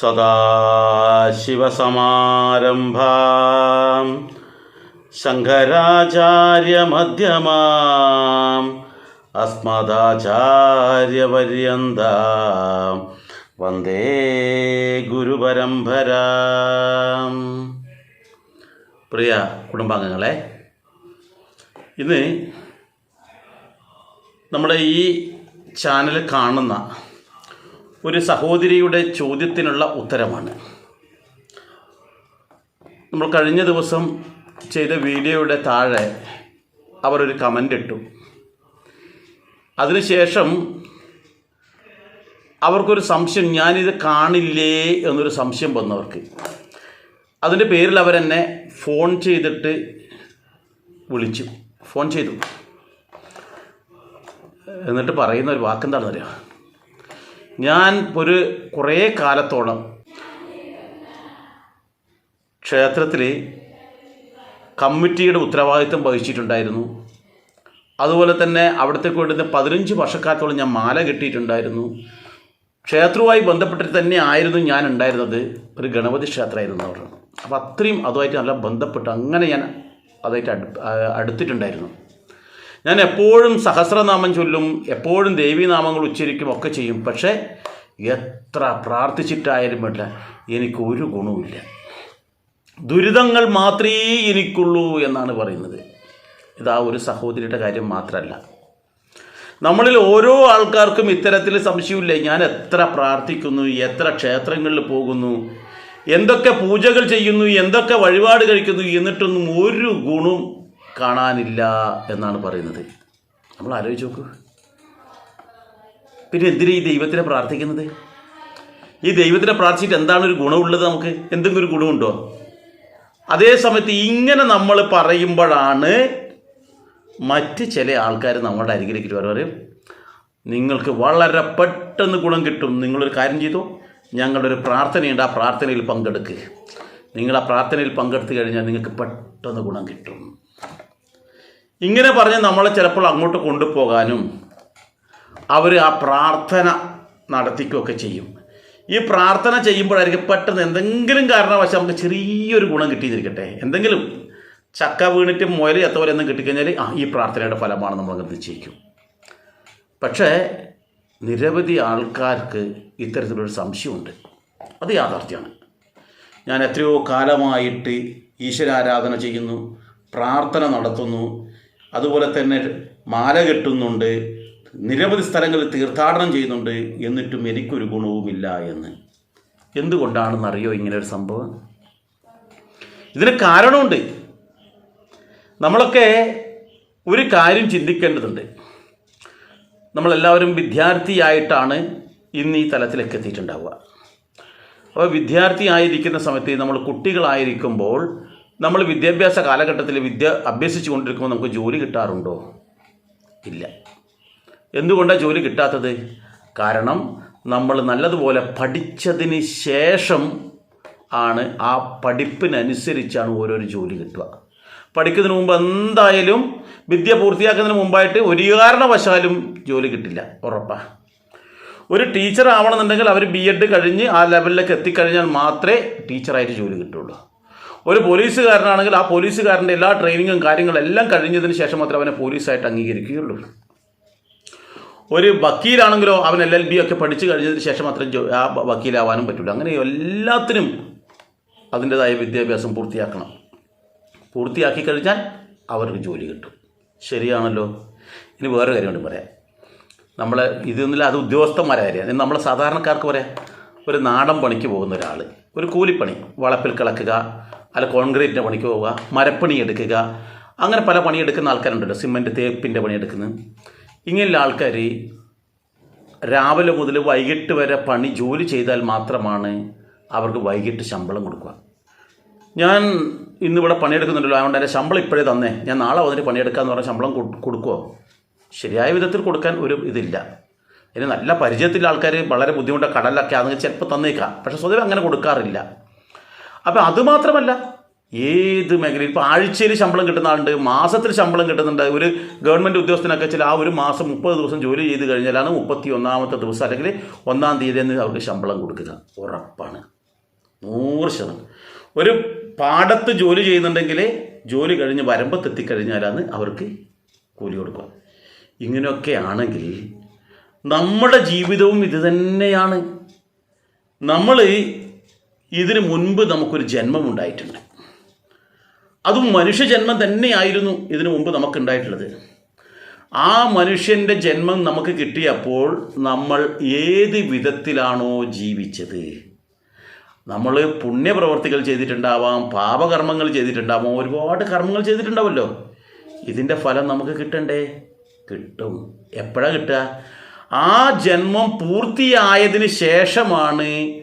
सदा സദാശിവസമാരംഭാം ശങ്കരാചാര്യമധ്യമാം. അസ്മദാചാര്യപര്യന്ത. വന്ദേ ഗുരുപരമ്പരാം. പ്രിയ കുടുംബാംഗങ്ങളെ ഇന്ന് നമ്മുടെ ഈ ചാനൽ കാണുന്ന ഒരു സഹോദരിയുടെ ചോദ്യത്തിനുള്ള ഉത്തരമാണ്. നമ്മൾ കഴിഞ്ഞ ദിവസം ചെയ്ത വീഡിയോയുടെ താഴെ അവർ ഒരു കമന്റ് ഇട്ടു. അതിനുശേഷം അവർക്കൊരു സംശയം ഞാനിത് കാണില്ലേ? എന്നൊരു സംശയം വന്നവർക്ക് അതിന്റെ പേരിൽ അവരെന്നെ ഫോൺ ചെയ്തിട്ട് വിളിച്ചു. ഫോൺ ചെയ്തു. എന്നിട്ട് പറയുന്ന ഒരു വാക്കെന്താണെന്നറിയാം? ഞാൻ ഒരു കുറേ കാലത്തോളം ക്ഷേത്രത്തിൽ കമ്മിറ്റിയുടെ ഉത്തരവാദിത്വം വഹിച്ചിട്ടുണ്ടായിരുന്നു. അതുപോലെ തന്നെ അവിടത്തേക്ക് വേണ്ടുന്ന പതിനഞ്ച് വർഷക്കാലത്തോളം ഞാൻ മാല കെട്ടിയിട്ടുണ്ടായിരുന്നു. ക്ഷേത്രവുമായി ബന്ധപ്പെട്ടിട്ട് തന്നെ ആയിരുന്നു ഞാൻ ഉണ്ടായിരുന്നത്. ഒരു ഗണപതി ക്ഷേത്രമായിരുന്നു അവർ അപ്പോൾ അത്രയും അതുമായിട്ട് നല്ല ബന്ധപ്പെട്ട് അങ്ങനെ ഞാൻ അതായിട്ട് അടു അടുത്തിട്ടുണ്ടായിരുന്നു. ഞാൻ എപ്പോഴും സഹസ്രനാമം ചൊല്ലും എപ്പോഴും ദേവീനാമങ്ങൾ ഉച്ചരിക്കും ഒക്കെ ചെയ്യും. പക്ഷേ എത്ര പ്രാർത്ഥിച്ചിട്ടായാലും വേണ്ട എനിക്ക് ഒരു ഗുണവുമില്ല. ദുരിതങ്ങൾ മാത്രമേ എനിക്കുള്ളൂ എന്നാണ് പറയുന്നത്. ഇത് ആ ഒരു സഹോദരിയുടെ കാര്യം മാത്രമല്ല. നമ്മളിൽ ഓരോ ആൾക്കാർക്കും ഇത്തരത്തിൽ സംശയമില്ല. ഞാൻ എത്ര പ്രാർത്ഥിക്കുന്നു എത്ര ക്ഷേത്രങ്ങളിൽ പോകുന്നു എന്തൊക്കെ പൂജകൾ ചെയ്യുന്നു എന്തൊക്കെ വഴിപാട് കഴിക്കുന്നു എന്നിട്ടൊന്നും ഒരു ഗുണം കാണാനില്ല എന്നാണ് പറയുന്നത്. നമ്മൾ ആലോചിച്ച് നോക്കൂ. പിന്നെ എന്തിനാ ഈ ദൈവത്തിനെ പ്രാർത്ഥിക്കുന്നത്? ഈ ദൈവത്തിനെ പ്രാർത്ഥിച്ചിട്ട് എന്താണ് ഒരു ഗുണമുള്ളത് നമുക്ക്? എന്തെങ്കിലും ഒരു ഗുണമുണ്ടോ? അതേ സമയത്ത് ഇങ്ങനെ നമ്മൾ പറയുമ്പോഴാണ് മറ്റ് ചില ആൾക്കാർ നമ്മളുടെ അരികിലേക്ക് പറയും. നിങ്ങൾക്ക് വളരെ പെട്ടെന്ന് ഗുണം കിട്ടും. നിങ്ങളൊരു കാര്യം ചെയ്തു. ഞങ്ങളുടെ ഒരു പ്രാർത്ഥനയുണ്ട്. ആ പ്രാർത്ഥനയിൽ പങ്കെടുക്ക്. നിങ്ങൾ ആ പ്രാർത്ഥനയിൽ പങ്കെടുത്തു കഴിഞ്ഞാൽ നിങ്ങൾക്ക് പെട്ടെന്ന് ഗുണം കിട്ടും. ഇങ്ങനെ പറഞ്ഞ് നമ്മളെ ചിലപ്പോൾ അങ്ങോട്ട് കൊണ്ടുപോകാനും അവർ ആ പ്രാർത്ഥന നടത്തിക്കുകയൊക്കെ ചെയ്യും. ഈ പ്രാർത്ഥന ചെയ്യുമ്പോഴായിരിക്കും പെട്ടെന്ന് എന്തെങ്കിലും കാരണവശാൽ നമുക്ക് ചെറിയൊരു ഗുണം കിട്ടിയിരിക്കട്ടെ. എന്തെങ്കിലും ചക്ക വീണിട്ട് മുയൽ ചത്തപോലെ ഒന്നും കിട്ടിക്കഴിഞ്ഞാൽ ആ ഈ പ്രാർത്ഥനയുടെ ഫലമാണ് നമ്മൾ നിശ്ചയിക്കും. പക്ഷേ നിരവധി ആൾക്കാർക്ക് ഇത്തരത്തിലൊരു സംശയമുണ്ട്. അത് യാഥാർത്ഥ്യമാണ്. ഞാൻ എത്രയോ കാലമായിട്ട് ഈശ്വരാരാധന ചെയ്യുന്നു പ്രാർത്ഥന നടത്തുന്നു അതുപോലെ തന്നെ മാല കെട്ടുന്നുണ്ട് നിരവധി സ്ഥലങ്ങളിൽ തീർത്ഥാടനം ചെയ്യുന്നുണ്ട് എന്നിട്ടും എനിക്കൊരു ഗുണവുമില്ല എന്ന്. എന്തുകൊണ്ടാണെന്നറിയോ ഇങ്ങനെ ഒരു സംഭവം? ഇതിന് കാരണമുണ്ട്. നമ്മളൊക്കെ ഒരു കാര്യം ചിന്തിക്കേണ്ടതുണ്ട്. നമ്മളെല്ലാവരും വിദ്യാർത്ഥിയായിട്ടാണ് ഇന്ന് ഈ തലത്തിലേക്ക് എത്തിയിട്ടുണ്ടാവുക. അപ്പോൾ വിദ്യാർത്ഥിയായിരിക്കുന്ന സമയത്ത് നമ്മൾ കുട്ടികളായിരിക്കുമ്പോൾ നമ്മൾ വിദ്യാഭ്യാസ കാലഘട്ടത്തിൽ വിദ്യ അഭ്യസിച്ചു കൊണ്ടിരിക്കുമ്പോൾ നമുക്ക് ജോലി കിട്ടാറുണ്ടോ? ഇല്ല. എന്തുകൊണ്ടാണ് ജോലി കിട്ടാത്തത്? കാരണം നമ്മൾ നല്ലതുപോലെ പഠിച്ചതിന് ശേഷം ആണ് ആ പഠിപ്പിനനുസരിച്ചാണ് ഓരോരോ ജോലി കിട്ടുക. പഠിക്കുന്നതിന് മുമ്പ് എന്തായാലും വിദ്യ പൂർത്തിയാക്കുന്നതിന് മുമ്പായിട്ട് ഒരു കാരണവശാലും ജോലി കിട്ടില്ല ഉറപ്പാ. ഒരു ടീച്ചർ ആവണമെന്നുണ്ടെങ്കിൽ അവർ ബി എഡ് കഴിഞ്ഞ് ആ ലെവലിലേക്ക് എത്തിക്കഴിഞ്ഞാൽ മാത്രമേ ടീച്ചറായിട്ട് ജോലി കിട്ടുള്ളൂ ഒരു പോലീസുകാരനാണെങ്കിൽ ആ പോലീസുകാരന്റെ എല്ലാ ട്രെയിനിങ്ങും കാര്യങ്ങളും എല്ലാം കഴിഞ്ഞതിന് ശേഷം മാത്രമേ അവനെ പോലീസായിട്ട് അംഗീകരിക്കുകയുള്ളൂ. ഒരു വക്കീലാണെങ്കിലോ അവൻ എൽ എൽ ബി ഒക്കെ പഠിച്ചു കഴിഞ്ഞതിന് ശേഷം മാത്രം ആ വക്കീലാവാനും പറ്റില്ല അങ്ങനെ എല്ലാത്തിനും അതിന്റെതായ വിദ്യാഭ്യാസം പൂർത്തിയാക്കണം. പൂർത്തിയാക്കി കഴിഞ്ഞാൽ അവർക്ക് ജോലി കിട്ടും. ശരിയാണല്ലോ? ഇനി വേറെ കാര്യം കൂടി പറയാം. നമ്മളെ ഇതൊന്നുമില്ല അത് ഉദ്യോഗസ്ഥന്മാരെ ഇത് നമ്മളെ സാധാരണക്കാർക്ക് പറയാം. ഒരു നാടൻ പണിക്ക് പോകുന്ന ഒരാൾ ഒരു കൂലിപ്പണി വളപ്പിൽ കിളക്കുക അല്ല കോൺക്രീറ്റിന്റെ പണിക്ക് പോവുക മരപ്പണി എടുക്കുക അങ്ങനെ പല പണിയെടുക്കുന്ന ആൾക്കാരുണ്ടല്ലോ. സിമന്റ് തേപ്പിന്റെ പണിയെടുക്കുന്നത്. ഇങ്ങനെയുള്ള ആൾക്കാർ രാവിലെ മുതൽ വൈകിട്ട് വരെ പണി ജോലി ചെയ്താൽ മാത്രമാണ് അവർക്ക് വൈകിട്ട് ശമ്പളം കൊടുക്കുക. ഞാൻ ഇന്നിവിടെ പണിയെടുക്കുന്നുണ്ടല്ലോ അതുകൊണ്ട് എന്റെ ശമ്പളം ഇപ്പോഴേ തന്നേ. ഞാൻ നാളെ വന്നിട്ട് പണിയെടുക്കാമെന്ന് പറഞ്ഞാൽ ശമ്പളം കൊടുക്കുമോ ശരിയായ വിധത്തിൽ കൊടുക്കാൻ ഒരു ഇതില്ല. ഇനി നല്ല പരിചയത്തിലുള്ള ആൾക്കാർ വളരെ ബുദ്ധിമുട്ട് കടലൊക്കെ ആണെങ്കിൽ ചിലപ്പോൾ തന്നേക്കാം. പക്ഷേ സ്വതവേ അങ്ങനെ കൊടുക്കാറില്ല. അപ്പോൾ അതുമാത്രമല്ല ഏത് മേഖലയിൽ? ഇപ്പോൾ ആഴ്ചയിൽ ശമ്പളം കിട്ടുന്ന ആളുണ്ട് മാസത്തിൽ ശമ്പളം കിട്ടുന്നുണ്ട്. ഒരു ഗവൺമെന്റ് ഉദ്യോഗസ്ഥനൊക്കെ ചില ആ ഒരു മാസം മുപ്പത് ദിവസം ജോലി ചെയ്ത് കഴിഞ്ഞാലാണ് മുപ്പത്തി ഒന്നാമത്തെ ദിവസം അല്ലെങ്കിൽ ഒന്നാം തീയതി എന്ന് അവർക്ക് ശമ്പളം കൊടുക്കുക. ഉറപ്പാണ്. നൂറ് ശതമാനം. ഒരു പാടത്ത് ജോലി ചെയ്യുന്നുണ്ടെങ്കിൽ ജോലി കഴിഞ്ഞ് വരമ്പത്തെത്തിക്കഴിഞ്ഞാലാണ് അവർക്ക് കൂലി കൊടുക്കുക. ഇങ്ങനെയൊക്കെ ആണെങ്കിൽ നമ്മുടെ ജീവിതവും ഇത് തന്നെയാണ്. നമ്മൾ ഇതിനു മുൻപ് നമുക്കൊരു ജന്മം ഉണ്ടായിട്ടുണ്ട്. അതും മനുഷ്യജന്മം തന്നെയായിരുന്നു ഇതിനു മുമ്പ് നമുക്കുണ്ടായിട്ടുള്ളത്. ആ മനുഷ്യന്റെ ജന്മം നമുക്ക് കിട്ടിയപ്പോൾ നമ്മൾ ഏത് വിധത്തിലാണോ ജീവിച്ചത്? നമ്മൾ പുണ്യപ്രവർത്തികൾ ചെയ്തിട്ടുണ്ടാവാം പാപകർമ്മങ്ങൾ ചെയ്തിട്ടുണ്ടാവാം ഒരുപാട് കർമ്മങ്ങൾ ചെയ്തിട്ടുണ്ടാവല്ലോ. ഇതിന്റെ ഫലം നമുക്ക് കിട്ടണ്ടേ? കിട്ടും. എപ്പോഴാണ് കിട്ടുക? ആ ജന്മം പൂർത്തിയായതിന് ശേഷമാണ്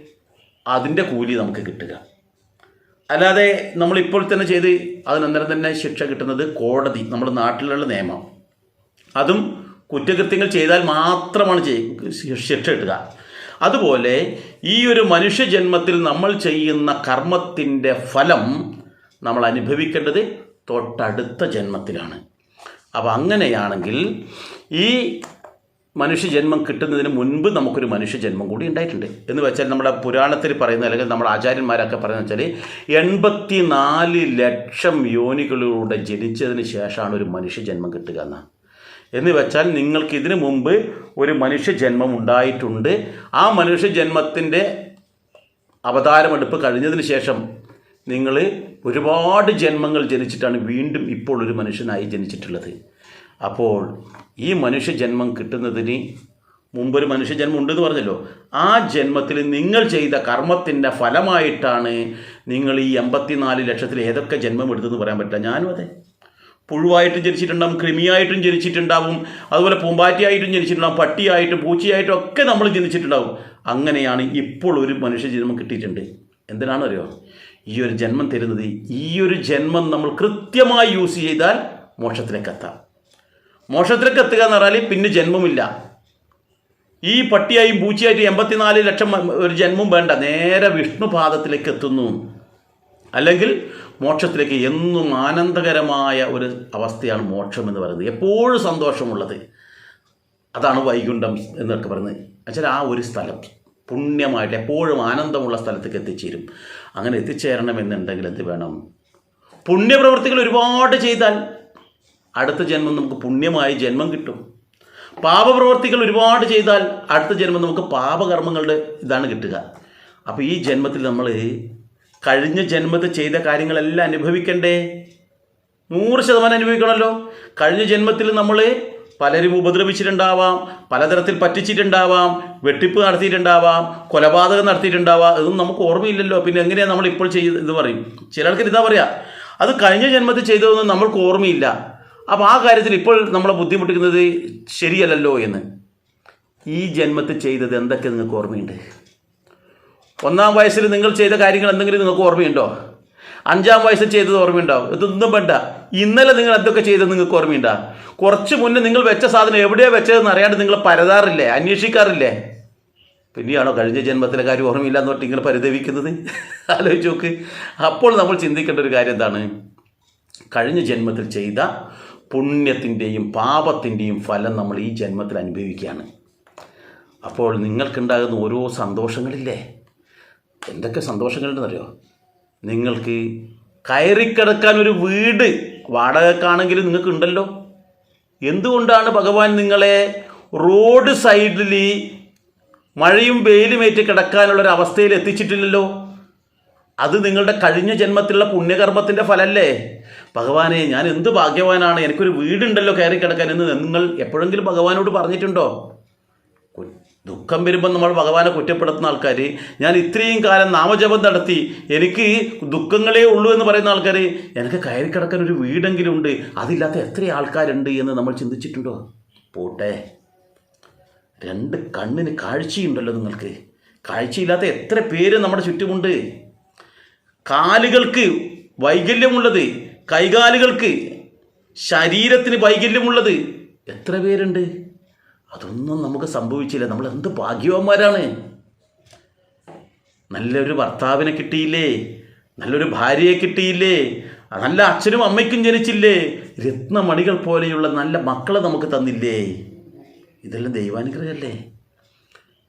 അതിന്റെ കൂലി നമുക്ക് കിട്ടുക. അല്ലാതെ നമ്മളിപ്പോൾ തന്നെ ചെയ്ത് അതിനന്തരം തന്നെ ശിക്ഷ കിട്ടുന്നത് കോടതി നമ്മുടെ നാട്ടിലുള്ള നിയമം. അതും കുറ്റകൃത്യങ്ങൾ ചെയ്താൽ മാത്രമാണ് ശിക്ഷ കിട്ടുക. അതുപോലെ ഈ ഒരു മനുഷ്യജന്മത്തിൽ നമ്മൾ ചെയ്യുന്ന കർമ്മത്തിന്റെ ഫലം നമ്മൾ അനുഭവിക്കേണ്ടത് തൊട്ടടുത്ത ജന്മത്തിലാണ്. അപ്പോൾ അങ്ങനെയാണെങ്കിൽ ഈ മനുഷ്യജന്മം കിട്ടുന്നതിന് മുൻപ് നമുക്കൊരു മനുഷ്യജന്മം കൂടി ഉണ്ടായിട്ടുണ്ട്. എന്ന് വെച്ചാൽ നമ്മുടെ പുരാണത്തിൽ പറയുന്ന അല്ലെങ്കിൽ നമ്മുടെ ആചാര്യന്മാരൊക്കെ പറയുന്നത് വെച്ചാൽ എൺപത്തി നാല് ലക്ഷം യോനികളിലൂടെ ജനിച്ചതിന് ശേഷമാണ് ഒരു മനുഷ്യജന്മം കിട്ടുക എന്നാണ് എന്ന് വെച്ചാൽ നിങ്ങൾക്ക് ഇതിനു മുമ്പ് ഒരു മനുഷ്യജന്മം ഉണ്ടായിട്ടുണ്ട്. ആ മനുഷ്യജന്മത്തിന്റെ അവതാരമെടുപ്പ് കഴിഞ്ഞതിന് ശേഷം നിങ്ങൾ ഒരുപാട് ജന്മങ്ങൾ ജനിച്ചിട്ടാണ് വീണ്ടും ഇപ്പോൾ ഒരു മനുഷ്യനായി ജനിച്ചിട്ടുള്ളത്. അപ്പോൾ ഈ മനുഷ്യജന്മം കിട്ടുന്നതിന് മുമ്പൊരു മനുഷ്യജന്മം ഉണ്ടെന്ന് പറഞ്ഞല്ലോ. ആ ജന്മത്തിൽ നിങ്ങൾ ചെയ്ത കർമ്മത്തിന്റെ ഫലമായിട്ടാണ് നിങ്ങൾ ഈ എൺപത്തിനാല് ലക്ഷത്തിൽ ഏതൊക്കെ ജന്മം എടുത്തെന്ന് പറയാൻ പറ്റില്ല. ഞാനും അതെ. പുഴുവായിട്ടും ജനിച്ചിട്ടുണ്ടാവും കൃമിയായിട്ടും ജനിച്ചിട്ടുണ്ടാവും അതുപോലെ പൂമ്പാറ്റിയായിട്ടും ജനിച്ചിട്ടുണ്ടാവും പട്ടിയായിട്ടും പൂച്ചയായിട്ടും ഒക്കെ നമ്മൾ ജനിച്ചിട്ടുണ്ടാവും. അങ്ങനെയാണ് ഇപ്പോൾ ഒരു മനുഷ്യ ജന്മം കിട്ടിയിട്ടുണ്ട്. എന്തിനാണ് അറിയോ ഈ ഒരു ജന്മം തരുന്നത് ഈ ഒരു ജന്മം നമ്മൾ കൃത്യമായി യൂസ് ചെയ്താൽ മോക്ഷത്തിലേക്ക് എത്താം. മോക്ഷത്തിലേക്ക് എത്തുക എന്ന് പറഞ്ഞാൽ പിന്നെ ജന്മമില്ല. ഈ പട്ടിയായും പൂച്ചയായിട്ട് എൺപത്തിനാല് ലക്ഷം ഒരു ജന്മം വേണ്ട. നേരെ വിഷ്ണുപാദത്തിലേക്ക് എത്തുന്നു. അല്ലെങ്കിൽ മോക്ഷത്തിലേക്ക് എന്നും ആനന്ദകരമായ ഒരു അവസ്ഥയാണ് മോക്ഷം എന്ന് പറയുന്നത്. എപ്പോഴും സന്തോഷമുള്ളത്. അതാണ് വൈകുണ്ഠം എന്നൊക്കെ പറയുന്നത്. എന്നുവെച്ചാൽ ആ ഒരു സ്ഥലം പുണ്യമായിട്ട് എപ്പോഴും ആനന്ദമുള്ള സ്ഥലത്തേക്ക് എത്തിച്ചേരും. അങ്ങനെ എത്തിച്ചേരണമെന്നുണ്ടെങ്കിൽ എന്ത് വേണം? പുണ്യപ്രവൃത്തികൾ ഒരുപാട് ചെയ്താൽ അടുത്ത ജന്മം നമുക്ക് പുണ്യമായ ജന്മം കിട്ടും. പാപപ്രവർത്തികൾ ഒരുപാട് ചെയ്താൽ അടുത്ത ജന്മം നമുക്ക് പാപകർമ്മങ്ങളുടെ ഇതാണ് കിട്ടുക. അപ്പോൾ ഈ ജന്മത്തിൽ നമ്മൾ കഴിഞ്ഞ ജന്മത്തിൽ ചെയ്ത കാര്യങ്ങളെല്ലാം അനുഭവിക്കണ്ടേ? നൂറ് ശതമാനം അനുഭവിക്കണമല്ലോ കഴിഞ്ഞ ജന്മത്തിൽ നമ്മൾ പലരും ഉപദ്രവിച്ചിട്ടുണ്ടാവാം പലതരത്തിൽ പറ്റിച്ചിട്ടുണ്ടാവാം വെട്ടിപ്പ് നടത്തിയിട്ടുണ്ടാവാം കൊലപാതകം നടത്തിയിട്ടുണ്ടാവാം ഇതൊന്നും നമുക്ക് ഓർമ്മയില്ലല്ലോ. പിന്നെ എങ്ങനെയാണ് നമ്മൾ ഇപ്പോൾ ചെയ്ത് ഇത് പറയും? ചില ആൾക്കാർ ഇതാ പറയുക അത് കഴിഞ്ഞ ജന്മത്തിൽ ചെയ്തതൊന്നും നമ്മൾക്ക് ഓർമ്മയില്ല. അപ്പോൾ ആ കാര്യത്തിൽ ഇപ്പോൾ നമ്മളെ ബുദ്ധിമുട്ടിക്കുന്നത് ശരിയല്ലല്ലോ എന്ന്. ഈ ജന്മത്തിൽ ചെയ്തത് എന്തൊക്കെ നിങ്ങൾക്ക് ഓർമ്മയുണ്ട്? ഒന്നാം വയസ്സിൽ നിങ്ങൾ ചെയ്ത കാര്യങ്ങൾ എന്തെങ്കിലും നിങ്ങൾക്ക് ഓർമ്മയുണ്ടോ? അഞ്ചാം വയസ്സിൽ ചെയ്തത് ഓർമ്മയുണ്ടോ? ഇതൊന്നും വേണ്ട. ഇന്നലെ നിങ്ങൾ എന്തൊക്കെ ചെയ്തത് നിങ്ങൾക്ക് ഓർമ്മയുണ്ടോ? കുറച്ച് മുന്നേ നിങ്ങൾ വെച്ച സാധനം എവിടെയാണ് വെച്ചതെന്ന് അറിയാണ്ട് നിങ്ങൾ പരതാറില്ലേ അന്വേഷിക്കാറില്ലേ? പിന്നെയാണോ കഴിഞ്ഞ ജന്മത്തിലെ കാര്യം ഓർമ്മയില്ല എന്ന് പറഞ്ഞിട്ട് ഇങ്ങനെ പരിതപിക്കുന്നത്? ആലോചിച്ച് നോക്ക്. അപ്പോൾ നമ്മൾ ചിന്തിക്കേണ്ട ഒരു കാര്യം എന്താണ്? കഴിഞ്ഞ ജന്മത്തിൽ ചെയ്ത പുണ്യത്തിന്റെയും പാപത്തിന്റെയും ഫലം നമ്മൾ ഈ ജന്മത്തിൽ അനുഭവിക്കുകയാണ്. അപ്പോൾ നിങ്ങൾക്കുണ്ടാകുന്ന ഓരോ സന്തോഷങ്ങളില്ലേ? എന്തൊക്കെ സന്തോഷങ്ങളുണ്ടെന്നറിയോ? നിങ്ങൾക്ക് കയറിക്കിടക്കാൻ ഒരു വീട് വാടകക്കാണെങ്കിലും നിങ്ങൾക്ക് ഉണ്ടല്ലോ എന്തുകൊണ്ടാണ് ഭഗവാൻ നിങ്ങളെ റോഡ് സൈഡിൽ മഴയും വെയിലുമേറ്റ് കിടക്കാനുള്ള ഒരു അവസ്ഥയിൽ എത്തിച്ചിട്ടില്ലല്ലോ? അത് നിങ്ങളുടെ കഴിഞ്ഞ ജന്മത്തിലുള്ള പുണ്യകർമ്മത്തിന്റെ ഫലല്ലേ? ഭഗവാനെ ഞാൻ എന്ത് ഭാഗ്യവാനാണ്? എനിക്കൊരു വീടുണ്ടല്ലോ കയറി കിടക്കാൻ എന്ന് നിങ്ങൾ എപ്പോഴെങ്കിലും ഭഗവാനോട് പറഞ്ഞിട്ടുണ്ടോ? ദുഃഖം വരുമ്പോൾ നമ്മൾ ഭഗവാനെ കുറ്റപ്പെടുത്തുന്ന ആൾക്കാർ ഞാൻ ഇത്രയും കാലം നാമജപം നടത്തി എനിക്ക് ദുഃഖങ്ങളേ ഉള്ളൂ എന്ന് പറയുന്ന ആൾക്കാർ എനിക്ക് കയറി കിടക്കാൻ ഒരു വീടെങ്കിലും ഉണ്ട് അതില്ലാത്ത എത്ര ആൾക്കാരുണ്ട് എന്ന് നമ്മൾ ചിന്തിച്ചിട്ടുണ്ടോ? പോട്ടെ. രണ്ട് കണ്ണിന് കാഴ്ചയുണ്ടല്ലോ നിങ്ങൾക്ക്. കാഴ്ചയില്ലാത്ത എത്ര പേര് നമ്മുടെ ചുറ്റുമുണ്ട്. കാലുകൾക്ക് വൈകല്യമുള്ളത് കൈകാലുകൾക്ക് ശരീരത്തിന് വൈകല്യമുള്ളത് എത്ര പേരുണ്ട്? അതൊന്നും നമുക്ക് സംഭവിച്ചില്ല. നമ്മൾ എന്ത് ഭാഗ്യവാന്മാരാണ്? നല്ലൊരു ഭർത്താവിനെ കിട്ടിയില്ലേ? നല്ലൊരു ഭാര്യയെ കിട്ടിയില്ലേ? നല്ല അച്ഛനും അമ്മയ്ക്കും ജനിച്ചില്ലേ? രത്നമണികൾ പോലെയുള്ള നല്ല മക്കളെ നമുക്ക് തന്നില്ലേ? ഇതെല്ലാം ദൈവാനുഗ്രഹമല്ലേ?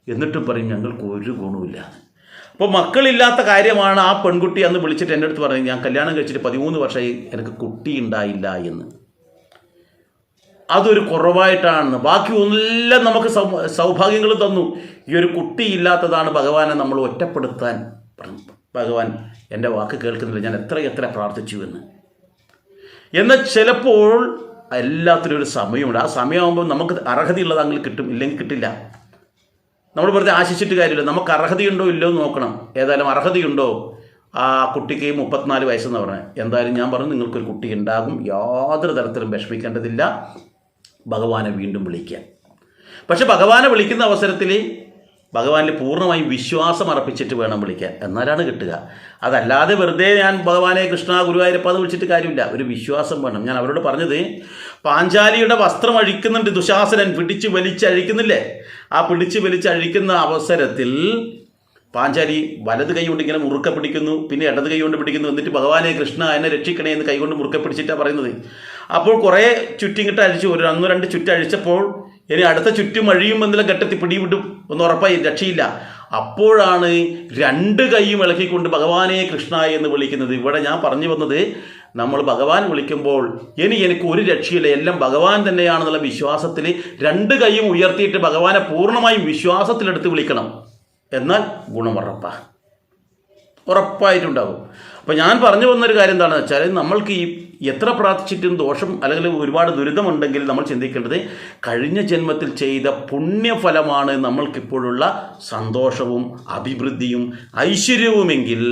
എന്നിട്ടും പറയും ഞങ്ങൾക്ക് ഒരു ഗുണവുമില്ല. അപ്പോൾ മക്കളില്ലാത്ത കാര്യമാണ് ആ പെൺകുട്ടി അന്ന് വിളിച്ചിട്ട് എന്റെ അടുത്ത് പറഞ്ഞത്. ഞാൻ കല്യാണം കഴിച്ചിട്ട് പതിമൂന്ന് വർഷമായി എനിക്ക് കുട്ടി ഉണ്ടായില്ല എന്ന്. അതൊരു കുറവായിട്ടാണ്. ബാക്കി എല്ലാം നമുക്ക് സൗഭാഗ്യങ്ങൾ തന്നു. ഈ ഒരു കുട്ടിയില്ലാത്തതാണ് ഭഗവാനെ നമ്മൾ ഒറ്റപ്പെടുത്താൻ. ഭഗവാൻ എന്റെ വാക്ക് കേൾക്കുന്നില്ല. ഞാൻ എത്ര എത്ര പ്രാർത്ഥിച്ചു എന്ന്. എന്നാൽ ചിലപ്പോൾ എല്ലാത്തിനും ഒരു സമയമുണ്ട്. ആ സമയമാകുമ്പോൾ നമുക്ക് അർഹതയുള്ളത് അങ്ങനെ കിട്ടും. ഇല്ലെങ്കിൽ കിട്ടില്ല. നമ്മൾ വെറുതെ ആശിച്ചിട്ട് കാര്യമില്ല. നമുക്ക് അർഹതയുണ്ടോ ഇല്ലയോ നോക്കണം. ഏതായാലും അർഹതയുണ്ടോ? ആ കുട്ടിക്ക് മുപ്പത്തിനാല് വയസ്സെന്ന് പറഞ്ഞത് എന്തായാലും ഞാൻ പറഞ്ഞു നിങ്ങൾക്കൊരു കുട്ടി ഉണ്ടാകും. യാതൊരു തരത്തിലും വിഷമിക്കേണ്ടതില്ല. ഭഗവാനെ വീണ്ടും വിളിക്കുക പക്ഷെ ഭഗവാനെ വിളിക്കുന്ന അവസരത്തിൽ ഭഗവാനിൽ പൂർണമായും വിശ്വാസം അർപ്പിച്ചിട്ട് വേണം വിളിക്കാൻ. എന്നാലാണ് കിട്ടുക. അതല്ലാതെ വെറുതെ ഞാൻ ഭഗവാനെ കൃഷ്ണ ഗുരുവായൂരപ്പ അത് വിളിച്ചിട്ട് കാര്യമില്ല. ഒരു വിശ്വാസം വേണം. ഞാൻ അവരോട് പറഞ്ഞത് പാഞ്ചാലിയുടെ വസ്ത്രം അഴിക്കുന്നുണ്ട് ദുശാസനൻ. പിടിച്ച് വലിച്ചഴിക്കുന്നില്ലേ? ആ പിടിച്ച് വലിച്ചഴിക്കുന്ന അവസരത്തിൽ പാഞ്ചാലി വലത് കൈ കൊണ്ട് ഇങ്ങനെ മുറുക്ക പിടിക്കുന്നു. പിന്നെ ഇടത് കൈ കൊണ്ട് പിടിക്കുന്നു. എന്നിട്ട് ഭഗവാനെ കൃഷ്ണ എന്നെ രക്ഷിക്കണേ എന്ന് കൈകൊണ്ട് മുറുക്ക പിടിച്ചിട്ടാണ് പറയുന്നത്. അപ്പോൾ കുറേ ചുറ്റിങ്ങിട്ട് അഴിച്ചു. ഒരു ഒന്ന് രണ്ട് ചുറ്റഴിച്ചപ്പോൾ ഇനി അടുത്ത ചുറ്റും അഴിയും എന്നുള്ള ഘട്ടത്തിൽ പിടിവിടും ഒന്ന് ഉറപ്പായി. രക്ഷയില്ല. അപ്പോഴാണ് രണ്ട് കൈയും ഇളക്കിക്കൊണ്ട് ഭഗവാനെ കൃഷ്ണ എന്ന് വിളിക്കുന്നത്. ഇവിടെ ഞാൻ പറഞ്ഞു വന്നത് നമ്മൾ ഭഗവാൻ വിളിക്കുമ്പോൾ ഇനി എനിക്ക് ഒരു രക്ഷയില്ല. എല്ലാം ഭഗവാൻ തന്നെയാണെന്നുള്ള വിശ്വാസത്തിൽ രണ്ട് കൈയും ഉയർത്തിയിട്ട് ഭഗവാനെ പൂർണമായും വിശ്വാസത്തിലെടുത്ത് വിളിക്കണം. എന്നാൽ ഗുണമുറപ്പ ഉറപ്പാ. ഉറപ്പായിട്ടുണ്ടാകും. അപ്പോൾ ഞാൻ പറഞ്ഞു വന്നൊരു കാര്യം എന്താണെന്ന് വെച്ചാൽ നമ്മൾക്ക് ഈ എത്ര പ്രാർത്ഥിച്ചിട്ടും ദോഷം അല്ലെങ്കിൽ ഒരുപാട് ദുരിതമുണ്ടെങ്കിൽ നമ്മൾ ചിന്തിക്കേണ്ടത് കഴിഞ്ഞ ജന്മത്തിൽ ചെയ്ത പുണ്യഫലമാണ് നമ്മൾക്കിപ്പോഴുള്ള സന്തോഷവും അഭിവൃദ്ധിയും ഐശ്വര്യവുമെങ്കിൽ